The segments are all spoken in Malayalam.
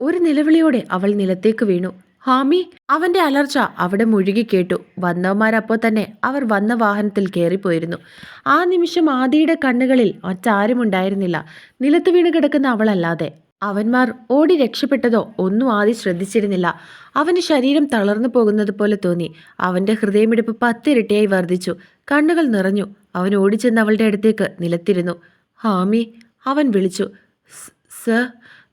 ഒരു നിലവിളിയോടെ അവൾ നിലത്തേക്ക് വീണു. ഹാമി അവന്റെ അലർച്ച അവിടെ മുഴുകി കേട്ടു. വന്നവന്മാരപ്പോൾ തന്നെ അവർ വന്ന വാഹനത്തിൽ കയറിപ്പോയിരുന്നു. ആ നിമിഷം ആദിയുടെ കണ്ണുകളിൽ മറ്റാരും ഉണ്ടായിരുന്നില്ല നിലത്ത് വീണ് കിടക്കുന്ന അവളല്ലാതെ. അവന്മാർ ഓടി രക്ഷപ്പെട്ടതോ ഒന്നും ആദ്യം ശ്രദ്ധിച്ചിരുന്നില്ല. അവന്റെ ശരീരം തളർന്നു പോകുന്നത് പോലെ തോന്നി. അവന്റെ ഹൃദയമിടിപ്പ് പത്തിരട്ടിയായി വർദ്ധിച്ചു. കണ്ണുകൾ നിറഞ്ഞു. അവൻ ഓടിച്ചെന്ന് അവളുടെ അടുത്തേക്ക് നിലത്തിരുന്നു. ഹാമി അവൻ വിളിച്ചു. "സ്- സർ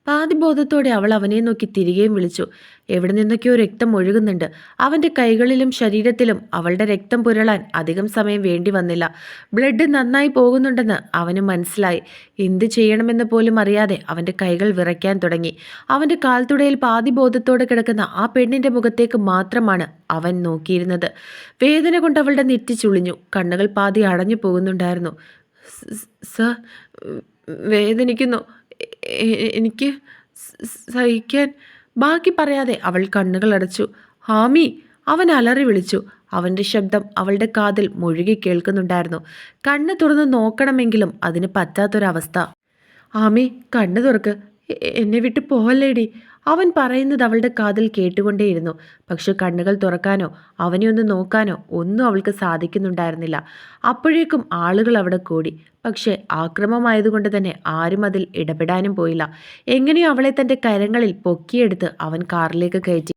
പാതിബോധത്തോടെ അവൾ അവനെ നോക്കി തിരികെയും വിളിച്ചു. എവിടെ നിന്നൊക്കെയോ രക്തം ഒഴുകുന്നുണ്ട്. അവന്റെ കൈകളിലും ശരീരത്തിലും അവളുടെ രക്തം പുരളാൻ അധികം സമയം വേണ്ടി വന്നില്ല. ബ്ലഡ് നന്നായി പോകുന്നുണ്ടെന്ന് അവന് മനസ്സിലായി. എന്ത് ചെയ്യണമെന്ന് പോലും അറിയാതെ അവന്റെ കൈകൾ വിറയ്ക്കാൻ തുടങ്ങി. അവന്റെ കാൽത്തുടയിൽ പാതിബോധത്തോടെ കിടക്കുന്ന ആ പെണ്ണിന്റെ മുഖത്തേക്ക് മാത്രമാണ് അവൻ നോക്കിയിരുന്നത്. വേദന കൊണ്ട് അവളുടെ നെറ്റി ചുളിഞ്ഞു. കണ്ണുകൾ പാതി അടഞ്ഞു പോകുന്നുണ്ടായിരുന്നു. സ വേദനിക്കുന്നു. എനിക്ക് സഹിക്കാൻ ബാക്കി പറയാതെ അവൾ കണ്ണുകൾ അടച്ചു. ഹാമി അവൻ അലറി വിളിച്ചു. അവന്റെ ശബ്ദം അവളുടെ കാതിൽ മുഴുകി കേൾക്കുന്നുണ്ടായിരുന്നു. കണ്ണ് തുറന്ന് നോക്കണമെങ്കിലും അതിന് പറ്റാത്തൊരവസ്ഥ. ആമി കണ്ണു തുറക്ക്. എന്നെ വിട്ട് പോവല്ലേടി. അവൻ പറയുന്നത് അവളുടെ കാതിൽ കേട്ടുകൊണ്ടേയിരുന്നു. പക്ഷെ കണ്ണുകൾ തുറക്കാനോ അവനെ ഒന്ന് നോക്കാനോ ഒന്നും അവൾക്ക് സാധിക്കുന്നുണ്ടായിരുന്നില്ല. അപ്പോഴേക്കും ആളുകൾ അവിടെ കൂടി. പക്ഷെ ആക്രമമായതുകൊണ്ട് തന്നെ ആരും അതിൽ ഇടപെടാനും പോയില്ല. എങ്ങനെയോ അവളെ തന്റെ കരങ്ങളിൽ പൊക്കിയെടുത്ത് അവൻ കാറിലേക്ക് കയറ്റി.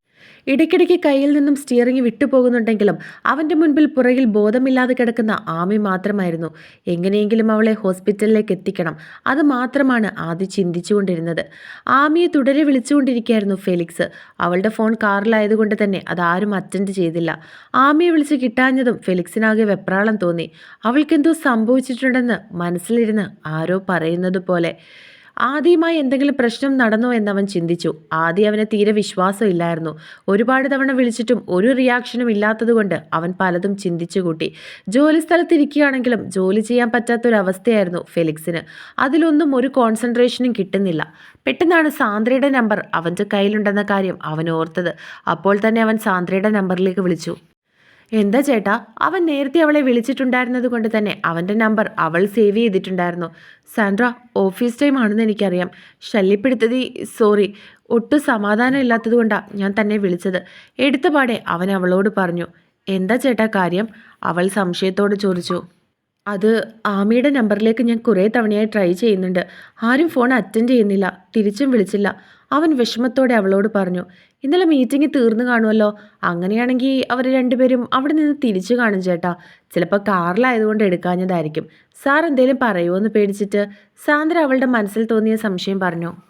ഇടയ്ക്കിടയ്ക്ക് കയ്യിൽ നിന്നും സ്റ്റിയറിംഗ് വിട്ടുപോകുന്നുണ്ടെങ്കിലും അവന്റെ മുൻപിൽ പുറകിൽ ബോധമില്ലാതെ കിടക്കുന്ന ആമി മാത്രമായിരുന്നു. എങ്ങനെയെങ്കിലും അവളെ ഹോസ്പിറ്റലിലേക്ക് എത്തിക്കണം. അത് മാത്രമാണ് ആദ്യം ചിന്തിച്ചുകൊണ്ടിരുന്നത്. ആമിയെ തുടരെ വിളിച്ചുകൊണ്ടിരിക്കുകയായിരുന്നു ഫെലിക്സ്. അവളുടെ ഫോൺ കാറിലായതുകൊണ്ട് തന്നെ അതാരും അറ്റൻഡ് ചെയ്തില്ല. ആമിയെ വിളിച്ച് കിട്ടാഞ്ഞതും ഫെലിക്സിനാകെ വെപ്രാളം തോന്നി. അവൾക്കെന്തോ സംഭവിച്ചിട്ടുണ്ടെന്ന് മനസ്സിലിരുന്ന് ആരോ പറയുന്നത് പോലെ. ആദ്യമായി എന്തെങ്കിലും പ്രശ്നം നടന്നോ എന്നവൻ ചിന്തിച്ചു. ആദ്യം അവന് തീരെ വിശ്വാസമില്ലായിരുന്നു ഒരുപാട് തവണ വിളിച്ചിട്ടും ഒരു റിയാക്ഷനും ഇല്ലാത്തതുകൊണ്ട് അവൻ പലതും ചിന്തിച്ചു കൂട്ടി. ജോലി സ്ഥലത്തിരിക്കുകയാണെങ്കിലും ജോലി ചെയ്യാൻ പറ്റാത്തൊരവസ്ഥയായിരുന്നു ഫെലിക്സിന്. അതിലൊന്നും ഒരു കോൺസെൻട്രേഷനും കിട്ടുന്നില്ല. പെട്ടെന്നാണ് സാന്ദ്രയുടെ നമ്പർ അവന്റെ കയ്യിലുണ്ടെന്ന കാര്യം അവൻ ഓർത്തത്. അപ്പോൾ തന്നെ അവൻ സാന്ദ്രയുടെ നമ്പറിലേക്ക് വിളിച്ചു. എന്താ ചേട്ടാ? അവൻ നേരത്തെ അവളെ വിളിച്ചിട്ടുണ്ടായിരുന്നത് കൊണ്ട് തന്നെ അവന്റെ നമ്പർ അവൾ സേവ് ചെയ്തിട്ടുണ്ടായിരുന്നു. സാൻഡ്ര ഓഫീസ് ടൈം ആണെന്ന് എനിക്കറിയാം. ശല്യപ്പെടുത്തതി സോറി. ഒട്ടും സമാധാനം ഇല്ലാത്തത് കൊണ്ടാണ് ഞാൻ തന്നെ വിളിച്ചത്. എടുത്തപാടെ അവൻ അവളോട് പറഞ്ഞു എന്താ ചേട്ടാ കാര്യം? അവൾ സംശയത്തോട് ചോദിച്ചു. അത് ആമിയുടെ നമ്പറിലേക്ക് ഞാൻ കുറേ തവണയായി ട്രൈ ചെയ്യുന്നുണ്ട്. ആരും ഫോൺ അറ്റൻഡ് ചെയ്യുന്നില്ല. തിരിച്ചും വിളിച്ചില്ല. അവൻ വിഷമത്തോടെ അവളോട് പറഞ്ഞു ഇന്നലെ മീറ്റിംഗ് തീർന്നു കാണുമല്ലോ. അങ്ങനെയാണെങ്കിൽ അവർ രണ്ടുപേരും അവിടെ നിന്ന് തിരിച്ചു കാണും ചേട്ടാ. ചിലപ്പോൾ കാറിലായതുകൊണ്ട് എടുക്കാഞ്ഞതായിരിക്കും. സാർ എന്തേലും പറയുമോ എന്ന് പേടിച്ചിട്ട്? സാന്ദ്ര അവളുടെ മനസ്സിൽ തോന്നിയ സംശയം പറഞ്ഞു.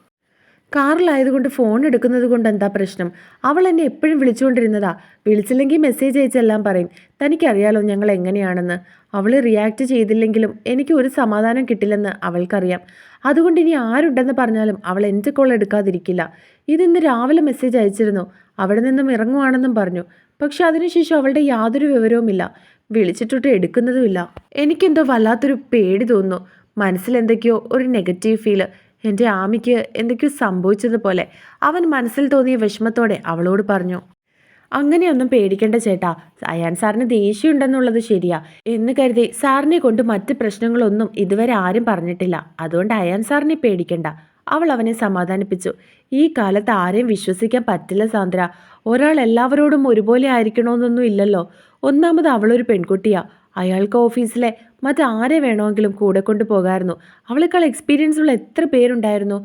കാറിലായതുകൊണ്ട് ഫോൺ എടുക്കുന്നത് കൊണ്ട് എന്താ പ്രശ്നം? അവൾ എന്നെ എപ്പോഴും വിളിച്ചുകൊണ്ടിരുന്നതാ. വിളിച്ചില്ലെങ്കിൽ മെസ്സേജ് അയച്ചെല്ലാം പറയും. തനിക്കറിയാലോ ഞങ്ങൾ എങ്ങനെയാണെന്ന്. അവൾ റിയാക്ട് ചെയ്തില്ലെങ്കിലും എനിക്ക് ഒരു സമാധാനം കിട്ടില്ലെന്ന് അവൾക്കറിയാം. അതുകൊണ്ട് ഇനി ആരുണ്ടെന്ന് പറഞ്ഞാലും അവൾ എന്റെ കോൾ എടുക്കാതിരിക്കില്ല. ഇതിന്ന് രാവിലെ മെസ്സേജ് അയച്ചിരുന്നു. അവിടെ നിന്നും ഇറങ്ങുവാണെന്നും പറഞ്ഞു. പക്ഷെ അതിനുശേഷം അവളുടെ യാതൊരു വിവരവുമില്ല. വിളിച്ചിട്ടൊട്ട് എടുക്കുന്നതുമില്ല. എനിക്കെന്തോ വല്ലാത്തൊരു പേടി തോന്നുന്നു. മനസ്സിലെന്തൊക്കെയോ ഒരു നെഗറ്റീവ് ഫീൽ എന്റെ ആമിക്ക് എന്തൊക്കെയോ സംഭവിച്ചതുപോലെ അവൻ മനസ്സിൽ തോന്നിയ വിഷമത്തോടെ അവളോട് പറഞ്ഞു അങ്ങനെയൊന്നും പേടിക്കേണ്ട ചേട്ടാ അയാൻ സാറിന് ദേഷ്യമുണ്ടെന്നുള്ളത് ശരിയാ. എന്ന് കരുതി സാറിനെ കൊണ്ട് മറ്റ് പ്രശ്നങ്ങളൊന്നും ഇതുവരെ ആരും പറഞ്ഞിട്ടില്ല. അതുകൊണ്ട് അയാൻ സാറിനെ പേടിക്കണ്ട. അവൾ അവനെ സമാധാനിപ്പിച്ചു. ഈ കാലത്ത് ആരെയും വിശ്വസിക്കാൻ പറ്റില്ല സാന്ദ്ര. ഒരാൾ എല്ലാവരോടും ഒരുപോലെ ആയിരിക്കണമെന്നൊന്നും ഇല്ലല്ലോ. ഒന്നാമത് അവളൊരു പെൺകുട്ടിയാ. അയാൾക്ക് ഓഫീസിലെ മറ്റാരെ വേണമെങ്കിലും കൂടെ കൊണ്ടു പോകാമായിരുന്നു അവളെക്കാൾ എക്സ്പീരിയൻസ് ഉള്ള എത്ര പേരുണ്ടായിരുന്നു?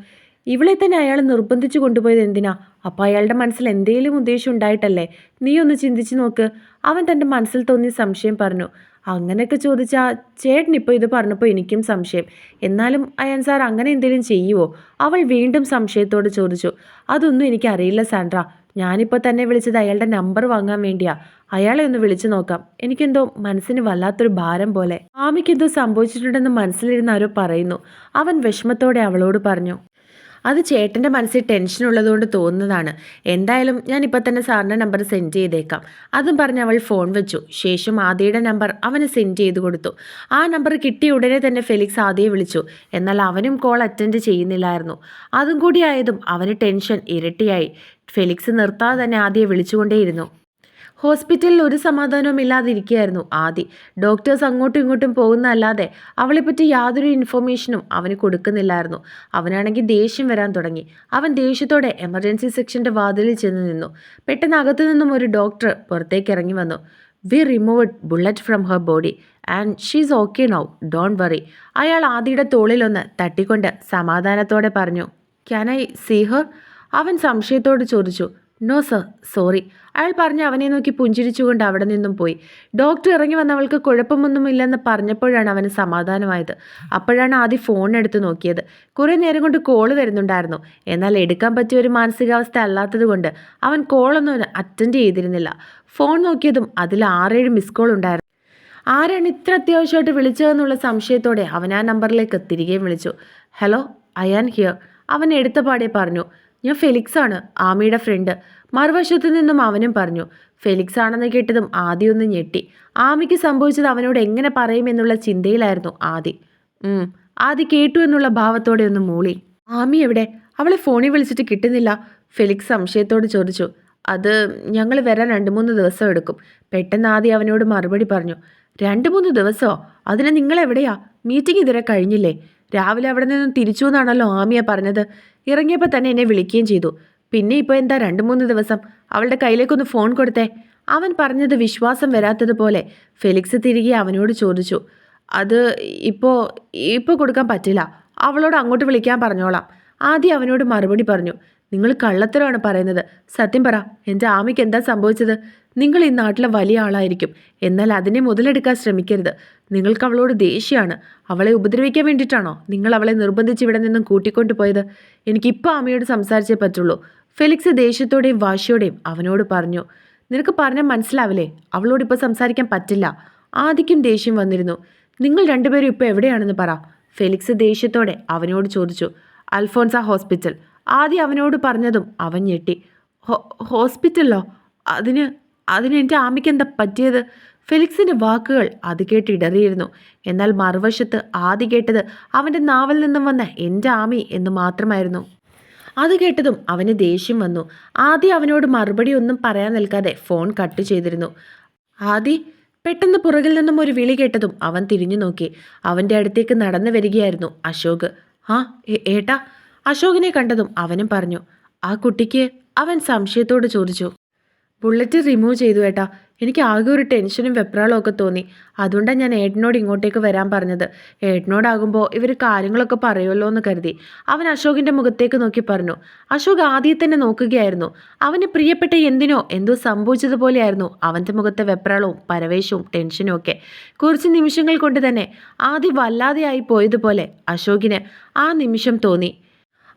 ഇവളെ തന്നെ അയാൾ നിർബന്ധിച്ചു കൊണ്ടുപോയത് എന്തിനാ? അപ്പോൾ അയാളുടെ മനസ്സിൽ എന്തെങ്കിലും ഉദ്ദേശം ഉണ്ടായിട്ടല്ലേ? നീ ഒന്ന് ചിന്തിച്ചു നോക്ക്. അവൻ തന്റെ മനസ്സിൽ തോന്നി സംശയം പറഞ്ഞു. അങ്ങനെയൊക്കെ ചോദിച്ചാൽ ചേട്ടൻ ഇപ്പോൾ ഇത് പറഞ്ഞപ്പോൾ എനിക്കും സംശയം. എന്നാലും അയാൻ സാർ അങ്ങനെ എന്തെങ്കിലും ചെയ്യുവോ? അവൾ വീണ്ടും സംശയത്തോട് ചോദിച്ചു. അതൊന്നും എനിക്കറിയില്ല സാൻഡ്ര. ഞാനിപ്പോൾ തന്നെ വിളിച്ചത് അയാളുടെ നമ്പർ വാങ്ങാൻ വേണ്ടിയാ. അയാളെ ഒന്ന് വിളിച്ചു നോക്കാം. എനിക്കെന്തോ മനസ്സിന് വല്ലാത്തൊരു ഭാരം പോലെ. ആമിക്കെന്തോ സംഭവിച്ചിട്ടുണ്ടെന്ന് മനസ്സിലിരുന്ന് ആരോ പറയുന്നു. അവൻ വിഷമത്തോടെ അവളോട് പറഞ്ഞു അത് ചേട്ടന്റെ മനസ്സിൽ ടെൻഷൻ ഉള്ളതുകൊണ്ട് തോന്നുന്നതാണ്. എന്തായാലും ഞാൻ ഇപ്പം തന്നെ സാറിന്റെ നമ്പർ സെൻഡ് ചെയ്തേക്കാം. അതും പറഞ്ഞ് അവൾ ഫോൺ വെച്ചു. ശേഷം ആദിയുടെ നമ്പർ അവന് സെൻഡ് ചെയ്ത് കൊടുത്തു. ആ നമ്പർ കിട്ടിയ ഉടനെ തന്നെ ഫെലിക്സ് ആദിയെ വിളിച്ചു. എന്നാൽ അവനും കോൾ അറ്റൻഡ് ചെയ്യുന്നില്ലായിരുന്നു. അതും കൂടി ആയതും അവന് ടെൻഷൻ ഇരട്ടിയായി. ഫെലിക്സ് നിർത്താതെ തന്നെ ആദിയെ വിളിച്ചുകൊണ്ടേയിരുന്നു. ഹോസ്പിറ്റലിൽ ഒരു സമാധാനവും ഇല്ലാതിരിക്കുകയായിരുന്നു ആദി. ഡോക്ടേഴ്സ് അങ്ങോട്ടും ഇങ്ങോട്ടും പോകുന്നതല്ലാതെ അവളെപ്പറ്റി യാതൊരു ഇൻഫർമേഷനും അവന് കൊടുക്കുന്നില്ലായിരുന്നു. അവനാണെങ്കിൽ ദേഷ്യം വരാൻ തുടങ്ങി. അവൻ ദേഷ്യത്തോടെ എമർജൻസി സെക്ഷന്റെ വാതിലിൽ ചെന്ന് നിന്നു. പെട്ടെന്ന് അകത്തു നിന്നും ഒരു ഡോക്ടർ പുറത്തേക്ക് ഇറങ്ങി വന്നു. We removed bullet from her body and she's okay now don't worry അയാൾ ആദിയുടെ തോളിലൊന്ന് തട്ടിക്കൊണ്ട് സമാധാനത്തോടെ പറഞ്ഞു ക്യാൻ ഐ സീ ഹർ അവൻ സംശയത്തോട് ചോദിച്ചു നോ സർ സോറി. അയാൾ പറഞ്ഞ് അവനെ നോക്കി പുഞ്ചിരിച്ചുകൊണ്ട് അവിടെ നിന്നും പോയി. ഡോക്ടർ ഇറങ്ങി വന്നവൾക്ക് കുഴപ്പമൊന്നുമില്ലെന്ന് പറഞ്ഞപ്പോഴാണ് അവന് സമാധാനമായത്. അപ്പോഴാണ് ആദ്യം ഫോൺ എടുത്ത് നോക്കിയത്. കുറേ നേരം കൊണ്ട് കോൾ വരുന്നുണ്ടായിരുന്നു. എന്നാൽ എടുക്കാൻ പറ്റിയ ഒരു മാനസികാവസ്ഥ അല്ലാത്തത് കൊണ്ട് അവൻ കോളൊന്നും അറ്റൻഡ് ചെയ്തിരുന്നില്ല. ഫോൺ നോക്കിയതും അതിൽ ആറേഴ് മിസ് കോൾ ഉണ്ടായിരുന്നു. ആരാണ് ഇത്ര അത്യാവശ്യമായിട്ട് വിളിച്ചതെന്നുള്ള സംശയത്തോടെ അവൻ ആ നമ്പറിലേക്ക് തിരികെ വിളിച്ചു. Hello I am here. അവൻ എടുത്ത പാടെ പറഞ്ഞു ഞാൻ ഫെലിക്സ് ആണ് ആമിയുടെ ഫ്രണ്ട് മറുവശത്തു നിന്നും അവനും പറഞ്ഞു ഫെലിക്സ് ആണെന്ന് കേട്ടതും ആദി ഒന്ന് ഞെട്ടി. ആമിക്ക് സംഭവിച്ചത് അവനോട് എങ്ങനെ പറയുമെന്നുള്ള ചിന്തയിലായിരുന്നു ആദി. ആദി കേട്ടു എന്നുള്ള ഭാവത്തോടെ ഒന്ന് മൂളി. ആമി എവിടെ? അവളെ ഫോണിൽ വിളിച്ചിട്ട് കിട്ടുന്നില്ല. ഫെലിക്സ് സംശയത്തോട് ചോദിച്ചു അത് ഞങ്ങൾ വരാൻ രണ്ട് മൂന്ന് ദിവസം എടുക്കും. പെട്ടെന്ന് ആദി അവനോട് മറുപടി പറഞ്ഞു രണ്ട് മൂന്ന് ദിവസമോ അതിന് നിങ്ങൾ എവിടെയാ മീറ്റിംഗ് ഇതുവരെ കഴിഞ്ഞില്ലേ? രാവിലെ അവിടെ നിന്നും തിരിച്ചു എന്നാണല്ലോ ആമിയ പറഞ്ഞത്. ഇറങ്ങിയപ്പോൾ തന്നെ എന്നെ വിളിക്കുകയും ചെയ്തു. പിന്നെ ഇപ്പോൾ എന്താ രണ്ട് മൂന്ന് ദിവസം? അവളുടെ കയ്യിലേക്കൊന്ന് ഫോൺ കൊടുത്തേ. അവൻ പറഞ്ഞത് വിശ്വാസം വരാത്തതുപോലെ ഫെലിക്സ് തിരികെ അവനോട് ചോദിച്ചു. അത് ഇപ്പോൾ ഇപ്പോൾ കൊടുക്കാൻ പറ്റില്ല. അവളോട് അങ്ങോട്ട് വിളിക്കാൻ പറഞ്ഞോളാം. ആദ്യം അവനോട് മറുപടി പറഞ്ഞു. നിങ്ങൾ കള്ളത്തരമാണ് പറയുന്നത്. സത്യം പറ എന്റെ ആമയ്ക്ക് എന്താ സംഭവിച്ചത്? നിങ്ങൾ ഈ നാട്ടിലെ വലിയ ആളായിരിക്കും. എന്നാൽ അതിനെ മുതലെടുക്കാൻ ശ്രമിക്കരുത്. നിങ്ങൾക്ക് അവളോട് ദേഷ്യമാണ്. അവളെ ഉപദ്രവിക്കാൻ വേണ്ടിയിട്ടാണോ നിങ്ങൾ അവളെ നിർബന്ധിച്ച് ഇവിടെ നിന്നും കൂട്ടിക്കൊണ്ടു പോയത്? എനിക്കിപ്പോൾ ആമയോട് സംസാരിച്ചേ പറ്റുള്ളൂ. ഫെലിക്സ് ദേഷ്യത്തോടെയും വാശിയോടെയും അവനോട് പറഞ്ഞു നിനക്ക് പറഞ്ഞാൽ മനസ്സിലാവില്ലേ? അവളോട് ഇപ്പോൾ സംസാരിക്കാൻ പറ്റില്ല. ആദിക്കും ദേഷ്യം വന്നിരുന്നു. നിങ്ങൾ രണ്ടുപേരും ഇപ്പോൾ എവിടെയാണെന്ന് പറ. ഫെലിക്സ് ദേഷ്യത്തോടെ അവനോട് ചോദിച്ചു അൽഫോൻസ ഹോസ്പിറ്റൽ. ആദ്യം അവനോട് പറഞ്ഞതും അവൻ ഞെട്ടി. ഹോസ്പിറ്റലിലോ? അതിന് അതിന് എന്റെ എന്താ പറ്റിയത്? ഫെലിക്സിന്റെ വാക്കുകൾ അത് കേട്ട് ഇടറിയിരുന്നു. എന്നാൽ മറുവശത്ത് ആദ്യ കേട്ടത് അവന്റെ നാവിൽ നിന്നും വന്ന എന്റെ ആമി എന്ന് മാത്രമായിരുന്നു. അത് കേട്ടതും അവന് ദേഷ്യം വന്നു. ആദ്യം അവനോട് മറുപടി ഒന്നും പറയാൻ നിൽക്കാതെ ഫോൺ കട്ട് ചെയ്തിരുന്നു. ആദി പെട്ടെന്ന് പുറകിൽ നിന്നും ഒരു വിളി കേട്ടതും അവൻ തിരിഞ്ഞു നോക്കി. അവന്റെ അടുത്തേക്ക് നടന്നു വരികയായിരുന്നു അശോക്. ആ ഏട്ടാ അശോകിനെ കണ്ടതും അവനും പറഞ്ഞു ആ കുട്ടിക്ക് അവൻ സംശയത്തോട് ചോദിച്ചു. ബുള്ളറ്റ് റിമൂവ് ചെയ്തു ഏട്ടാ. എനിക്ക് ആകെ ഒരു ടെൻഷനും വെപ്രാളും ഒക്കെ തോന്നി. അതുകൊണ്ടാണ് ഞാൻ ഏട്ടനോട് ഇങ്ങോട്ടേക്ക് വരാൻ പറഞ്ഞത്. ഏട്ടനോടാകുമ്പോൾ ഇവർ കാര്യങ്ങളൊക്കെ പറയുമല്ലോ എന്ന് കരുതി. അവൻ അശോകിന്റെ മുഖത്തേക്ക് നോക്കി പറഞ്ഞു അശോക് ആദ്യം തന്നെ നോക്കുകയായിരുന്നു. അവന് പ്രിയപ്പെട്ട എന്തിനോ എന്തോ സംഭവിച്ചതുപോലെയായിരുന്നു അവന്റെ മുഖത്തെ വെപ്രാളവും പരവേശവും ടെൻഷനും ഒക്കെ. കുറച്ച് നിമിഷങ്ങൾ കൊണ്ട് തന്നെ ആദ്യം വല്ലാതെയായി പോയതുപോലെ അശോകിന് ആ നിമിഷം തോന്നി.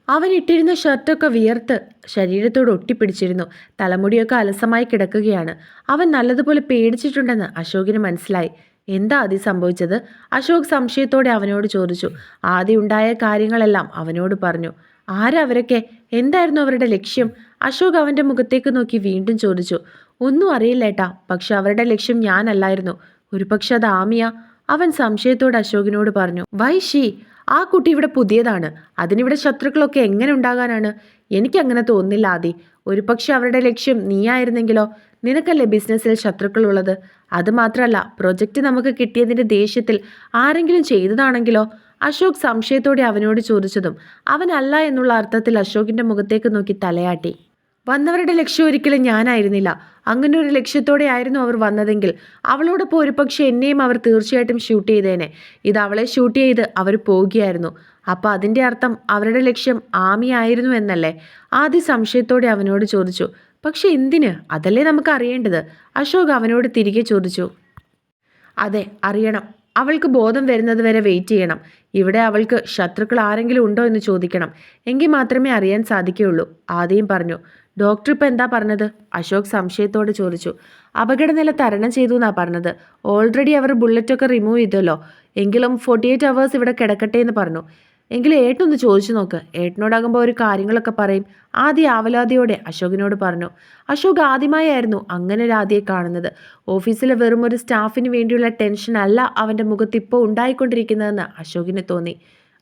അവൻ ഇട്ടിരുന്ന ഷർട്ടൊക്കെ വിയർത്ത് ശരീരത്തോട് ഒട്ടിപ്പിടിച്ചിരുന്നു. തലമുടിയൊക്കെ അലസമായി കിടക്കുകയാണ്. അവൻ നല്ലതുപോലെ പേടിച്ചിട്ടുണ്ടെന്ന് അശോകിന് മനസ്സിലായി. എന്താ അതി സംഭവിച്ചത്? അശോക് സംശയത്തോടെ അവനോട് ചോദിച്ചു. ആദ്യം ഉണ്ടായ കാര്യങ്ങളെല്ലാം അവനോട് പറഞ്ഞു. ആരാ അവരൊക്കെ? എന്തായിരുന്നു അവരുടെ ലക്ഷ്യം? അശോക് അവന്റെ മുഖത്തേക്ക് നോക്കി വീണ്ടും ചോദിച്ചു. ഒന്നും അറിയില്ല ഏട്ടാ പക്ഷെ അവരുടെ ലക്ഷ്യം ഞാനല്ലായിരുന്നു. ഒരുപക്ഷെ അത് ആമിയ? അവൻ സംശയത്തോട് അശോകിനോട് പറഞ്ഞു. വൈഷി ആ കുട്ടി ഇവിടെ പുതിയതാണ്. അതിനിവിടെ ശത്രുക്കളൊക്കെ എങ്ങനെ ഉണ്ടാകാനാണ്? എനിക്കങ്ങനെ തോന്നുന്നില്ല ആദി. ഒരു പക്ഷെ അവരുടെ ലക്ഷ്യം നീയായിരുന്നെങ്കിലോ? നിനക്കല്ലേ ബിസിനസ്സിൽ ശത്രുക്കളുള്ളത്? അത് മാത്രമല്ല പ്രൊജക്റ്റ് നമുക്ക് കിട്ടിയതിന്റെ ദേഷ്യത്തിൽ ആരെങ്കിലും ചെയ്തതാണെങ്കിലോ? അശോക് സംശയത്തോടെ അവനോട് ചോദിച്ചതും അവനല്ല എന്നുള്ള അർത്ഥത്തിൽ അശോകിന്റെ മുഖത്തേക്ക് നോക്കി തലയാട്ടി. വന്നവരുടെ ലക്ഷ്യം ഒരിക്കലും ഞാനായിരുന്നില്ല. അങ്ങനെ ഒരു ലക്ഷ്യത്തോടെ ആയിരുന്നു അവർ വന്നതെങ്കിൽ അവളോടൊപ്പം ഒരു പക്ഷേ എന്നെയും അവർ തീർച്ചയായിട്ടും ഷൂട്ട് ചെയ്തേനെ. ഇത് അവളെ ഷൂട്ട് ചെയ്ത് അവർ പോവുകയായിരുന്നു അപ്പോൾ അതിന്റെ അർത്ഥം അവരുടെ ലക്ഷ്യം ആമി ആയിരുന്നു എന്നല്ലേ? ആദ്യ സംശയത്തോടെ അവനോട് ചോദിച്ചു പക്ഷെ എന്തിന്? അതല്ലേ നമുക്ക് അറിയേണ്ടത്? അശോക് അവനോട് തിരികെ ചോദിച്ചു അതെ അറിയണം. അവൾക്ക് ബോധം വരുന്നത് വരെ വെയിറ്റ് ചെയ്യണം. ഇവിടെ അവൾക്ക് ശത്രുക്കൾ ആരെങ്കിലും ഉണ്ടോ എന്ന് ചോദിക്കണം. എങ്കിൽ മാത്രമേ അറിയാൻ സാധിക്കുകയുള്ളൂ ആദ്യം പറഞ്ഞു. ഡോക്ടർ ഇപ്പം എന്താ പറഞ്ഞത്? അശോക് സംശയത്തോടെ ചോദിച്ചു. അപകടനില തരണം ചെയ്തു എന്നാ പറഞ്ഞത്. ഓൾറെഡി അവർ ബുള്ളറ്റൊക്കെ റിമൂവ് ചെയ്തല്ലോ. എങ്കിലും ഫോർട്ടി എയ്റ്റ് അവേഴ്സ് ഇവിടെ കിടക്കട്ടെ എന്ന് പറഞ്ഞു. എങ്കിലും ഏട്ടനൊന്ന് ചോദിച്ചു നോക്ക്. ഏട്ടനോടാകുമ്പോൾ ഒരു കാര്യങ്ങളൊക്കെ പറയും. ആദ്യ ആവലാതിയോടെ അശോകിനോട് പറഞ്ഞു. അശോക് ആദ്യമായായിരുന്നു അങ്ങനെ ഒരു ആദ്യയെ കാണുന്നത്. ഓഫീസിലെ വെറും ഒരു സ്റ്റാഫിന് വേണ്ടിയുള്ള ടെൻഷൻ അല്ല അവന്റെ മുഖത്ത് ഇപ്പോൾ ഉണ്ടായിക്കൊണ്ടിരിക്കുന്നതെന്ന് അശോകിന് തോന്നി.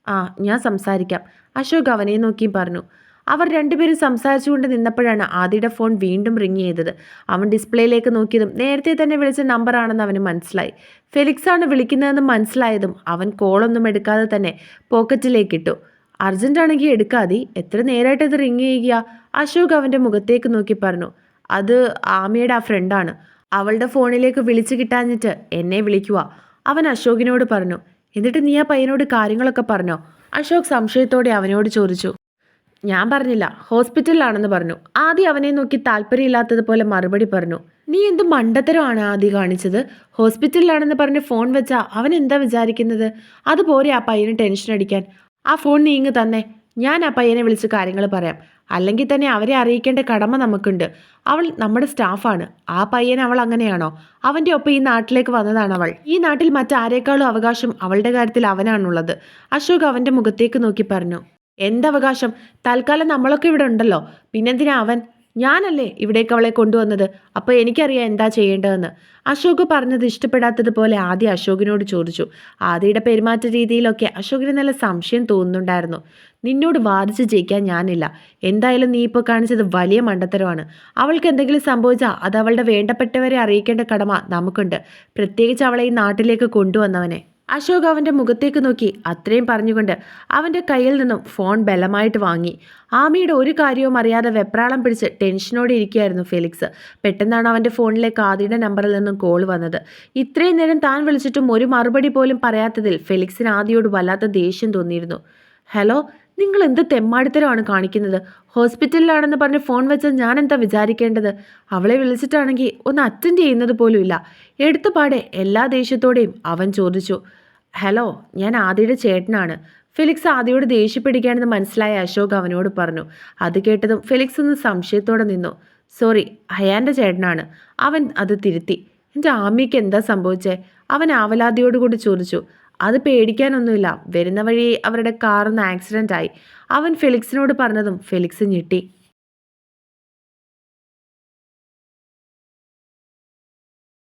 ആ ഞാൻ സംസാരിക്കാം. അശോക് അവനെ നോക്കിയും പറഞ്ഞു. അവർ രണ്ടുപേരും സംസാരിച്ചുകൊണ്ട് നിന്നപ്പോഴാണ് ആദിയുടെ ഫോൺ വീണ്ടും റിങ് ചെയ്തത്. അവൻ ഡിസ്പ്ലേയിലേക്ക് നോക്കിയതും നേരത്തെ തന്നെ വിളിച്ച നമ്പറാണെന്ന് അവന് മനസ്സിലായി. ഫെലിക്സ് ആണ് വിളിക്കുന്നതെന്ന് മനസ്സിലായതും അവൻ കോളൊന്നും എടുക്കാതെ തന്നെ പോക്കറ്റിലേക്ക് ഇട്ടു. അർജന്റ് ആണെങ്കിൽ എടുക്കാതെ എത്ര നേരമായിട്ട് ഇത് റിങ് ചെയ്യുക? അശോക് അവന്റെ മുഖത്തേക്ക് നോക്കി പറഞ്ഞു അത് ആമിയുടെ ആ ഫ്രണ്ടാണ്. അവളുടെ ഫോണിലേക്ക് വിളിച്ചു കിട്ടാഞ്ഞിട്ട് എന്നെ വിളിക്കുക അവൻ അശോകിനോട് പറഞ്ഞു എന്നിട്ട് നീ ആ പയ്യനോട് കാര്യങ്ങളൊക്കെ പറഞ്ഞോ? അശോക് സംശയത്തോടെ അവനോട് ചോദിച്ചു ഞാൻ പറഞ്ഞില്ല ഹോസ്പിറ്റലിലാണെന്ന് പറഞ്ഞു. ആദ്യം അവനെ നോക്കി താല്പര്യമില്ലാത്തതുപോലെ മറുപടി പറഞ്ഞു. നീ എന്ത് മണ്ടത്തരമാണ് ആദ്യം കാണിച്ചത്? ഹോസ്പിറ്റലിലാണെന്ന് പറഞ്ഞ് ഫോൺ വെച്ചാ അവൻ എന്താ വിചാരിക്കുന്നത്? അതുപോലെ ആ പയ്യന് ടെൻഷൻ അടിക്കാൻ. ആ ഫോൺ നീങ്ങ് തന്നെ. ഞാൻ ആ പയ്യനെ വിളിച്ച് കാര്യങ്ങൾ പറയാം. അല്ലെങ്കിൽ തന്നെ അവരെ അറിയിക്കേണ്ട കടമ നമുക്കുണ്ട്. അവൾ നമ്മുടെ സ്റ്റാഫാണ്. ആ പയ്യൻ അവൾ അങ്ങനെയാണോ? അവന്റെ ഒപ്പം ഈ നാട്ടിലേക്ക് വന്നതാണ് അവൾ. ഈ നാട്ടിൽ മറ്റാരേക്കാളും അവകാശം അവളുടെ കാര്യത്തിൽ അവനാണുള്ളത്. അശോക് അവന്റെ മുഖത്തേക്ക് നോക്കി പറഞ്ഞു. എന്തവകാശം? തൽക്കാലം നമ്മളൊക്കെ ഇവിടെ ഉണ്ടല്ലോ. പിന്നെന്തിനാ അവൻ? ഞാനല്ലേ ഇവിടേക്ക് അവളെ കൊണ്ടുവന്നത്? അപ്പോൾ എനിക്കറിയാം എന്താ ചെയ്യേണ്ടതെന്ന്. അശോക് പറഞ്ഞത് ഇഷ്ടപ്പെടാത്തതുപോലെ ആദ്യം അശോകിനോട് ചോദിച്ചു. ആദിയുടെ പെരുമാറ്റ രീതിയിലൊക്കെ അശോകിന് നല്ല സംശയം തോന്നുന്നുണ്ടായിരുന്നു. നിന്നോട് വാദിച്ച് ജയിക്കാൻ ഞാനില്ല. എന്തായാലും നീ ഇപ്പോൾ കാണിച്ചത് വലിയ മണ്ടത്തരമാണ്. അവൾക്ക് എന്തെങ്കിലും സംഭവിച്ചാൽ അത് അവളുടെ വേണ്ടപ്പെട്ടവരെ അറിയിക്കേണ്ട കടമ നമുക്കുണ്ട്. പ്രത്യേകിച്ച് അവളെ ഈ നാട്ടിലേക്ക് കൊണ്ടുവന്നവനെ. അശോക് അവന്റെ മുഖത്തേക്ക് നോക്കി അത്രയും പറഞ്ഞുകൊണ്ട് അവന്റെ കയ്യിൽ നിന്നും ഫോൺ ബലമായിട്ട് വാങ്ങി. ആമിയുടെ ഒരു കാര്യവും അറിയാതെ വെപ്രാളം പിടിച്ച് ടെൻഷനോടെ ഇരിക്കുകയായിരുന്നു ഫെലിക്സ്. പെട്ടെന്നാണ് അവന്റെ ഫോണിലേക്ക് ആദിയുടെ നമ്പറിൽ നിന്നും കോൾ വന്നത്. ഇത്രയും നേരം താൻ വിളിച്ചിട്ടും ഒരു മറുപടി പോലും പറയാത്തതിൽ ഫെലിക്സിന് ആദിയോട് വല്ലാത്ത ദേഷ്യം തോന്നിയിരുന്നു. ഹലോ നിങ്ങൾ എന്ത് തെമ്മാടിത്തരമാണ് കാണിക്കുന്നത്? ഹോസ്പിറ്റലിലാണെന്ന് പറഞ്ഞ് ഫോൺ വെച്ചാൽ ഞാൻ എന്താ വിചാരിക്കേണ്ടത്? അവളെ വിളിച്ചിട്ടാണെങ്കിൽ ഒന്ന് അറ്റൻഡ് ചെയ്യുന്നത് ഇല്ല എടുത്തുപാടെ എല്ലാ ദേഷ്യത്തോടെയും അവൻ ചോദിച്ചു ഹലോ ഞാൻ ആദിയുടെ ചേട്ടനാണ്. ഫെലിക്സ് ആദിയോട് ദേഷ്യപ്പെടുകയാണെന്ന് മനസ്സിലായ അശോക് അവനോട് പറഞ്ഞു. അത് കേട്ടതും ഫെലിക്സ് ഒന്ന് സംശയത്തോടെ നിന്നു. സോറി ഹയാന്റെ ചേട്ടനാണ്. അവൻ അത് തിരുത്തി. എന്റെ ആമിക്ക് എന്താ സംഭവിച്ചേ? അവൻ ആവലാതിയോടുകൂടി ചോദിച്ചു അത് പേടിക്കാനൊന്നുമില്ല. വരുന്ന വഴി അവരുടെ കാറൊന്ന് ആക്സിഡന്റ് ആയി. അവൻ ഫെലിക്സിനോട് പറഞ്ഞതും ഫെലിക്സ് ഞെട്ടി.